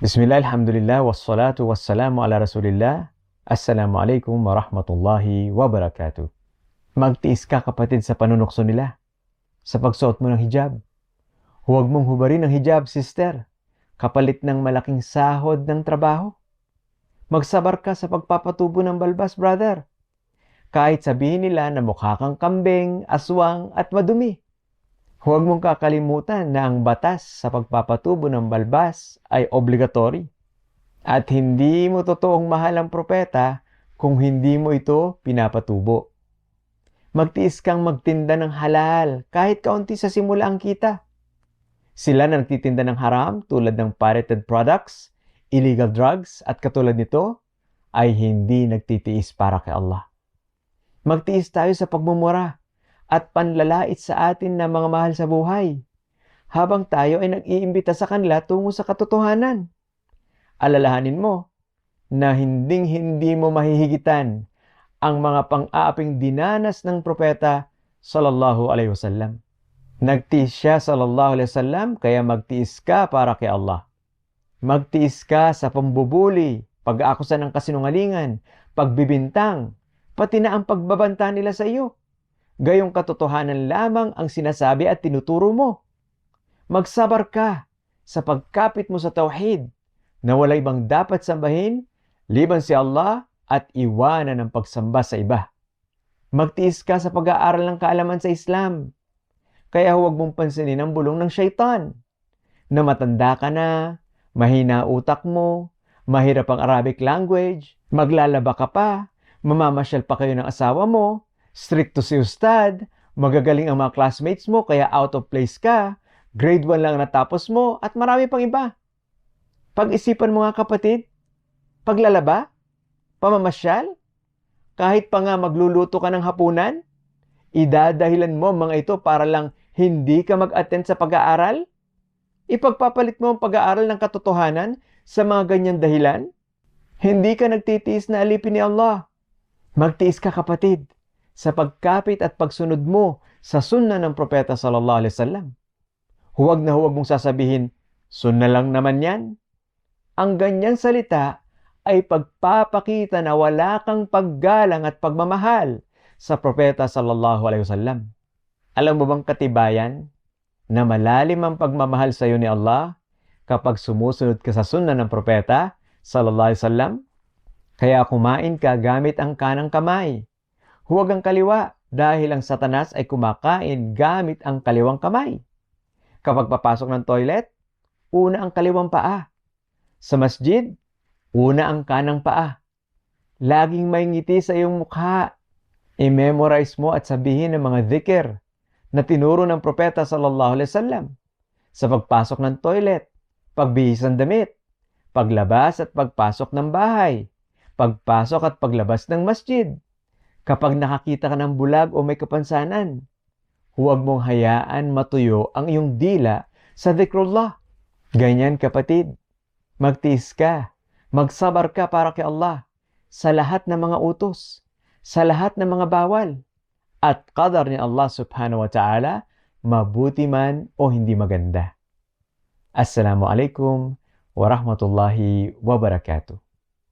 Bismillah, alhamdulillah, wassalatu wassalamu ala rasulillah. Assalamualaikum warahmatullahi wabarakatuh. Magtiis ka kapatid sa panunukso nila, sa pagsuot mo ng hijab. Huwag mong hubarin ang hijab, sister, kapalit ng malaking sahod ng trabaho. Magsabar ka sa pagpapatubo ng balbas, brother. Kahit sabihin nila na mukha kang kambing, aswang at madumi. Huwag mong kakalimutan na ang batas sa pagpapatubo ng balbas ay obligatory. At hindi mo totoong mahal ang propeta kung hindi mo ito pinapatubo. Magtiis kang magtinda ng halal kahit kaunti sa simula ang kita. Sila na nagtitinda ng haram tulad ng pirated products, illegal drugs at katulad nito ay hindi nagtitiis para kay Allah. Magtiis tayo sa pagmumura at panlalait sa atin na mga mahal sa buhay, habang tayo ay nag-iimbita sa kanila tungo sa katotohanan. Alalahanin mo na hinding-hindi mo mahihigitan ang mga pang-aaping dinanas ng propeta sallallahu alaihi wasallam. Nagtiis siya sallallahu alaihi wasallam kaya magtiis ka para kay Allah. Magtiis ka sa pambubuli, pag-aakusa ng kasinungalingan, pagbibintang, pati na ang pagbabanta nila sa iyo gayong katotohanan lamang ang sinasabi at tinuturo mo. Magsabar ka sa pagkapit mo sa tauhid na wala ibang dapat sambahin liban si Allah at iwanan ang pagsamba sa iba. Magtiis ka sa pag-aaral ng kaalaman sa Islam. Kaya huwag mong pansinin ang bulong ng syaitan na matanda ka na, mahina utak mo, mahirap ang Arabic language, maglalaba ka pa, mamamasyal pa kayo ng asawa mo, stricto si ustad, magagaling ang mga classmates mo kaya out of place ka, grade 1 lang natapos mo, at marami pang iba. Pag-isipan mo nga kapatid, paglalaba, pamamasyal, kahit pa nga magluluto ka ng hapunan, idadahilan mo mga ito para lang hindi ka mag-attend sa pag-aaral? Ipagpapalit mo ang pag-aaral ng katotohanan sa mga ganyan dahilan? Hindi ka nagtitiis na alipin ni Allah. Magtiis ka kapatid sa pagkapit at pagsunod mo sa sunna ng propeta sallallahu alaihi wasallam. Huwag na huwag mong sasabihin, sunna lang naman yan. Ang ganyang salita ay pagpapakita na wala kang paggalang at pagmamahal sa propeta sallallahu alaihi wasallam. Alam mo bang katibayan na malalim ang pagmamahal sa iyo ni Allah kapag sumusunod ka sa sunna ng propeta sallallahu alaihi wasallam? Kaya kumain ka gamit ang kanang kamay Huwag ang kaliwa dahil ang satanas ay kumakain gamit ang kaliwang kamay. Kapag papasok ng toilet, una ang kaliwang paa. Sa masjid, una ang kanang paa. Laging may ngiti sa iyong mukha. I-memorize mo at sabihin ng mga dhikr na tinuro ng propeta sallallahu alaihi wasallam sa pagpasok ng toilet, pagbihis ng damit, paglabas at pagpasok ng bahay, pagpasok at paglabas ng masjid, Kapag nakakita ka ng bulag o may kapansanan, huwag mong hayaan matuyo ang iyong dila sa dhikrullah. Ganyan kapatid, magtiis ka, magsabar ka para kay Allah sa lahat ng mga utos, sa lahat ng mga bawal. At qadar ni Allah subhanahu wa ta'ala, mabuti man o hindi maganda. Assalamualaikum warahmatullahi wabarakatuh.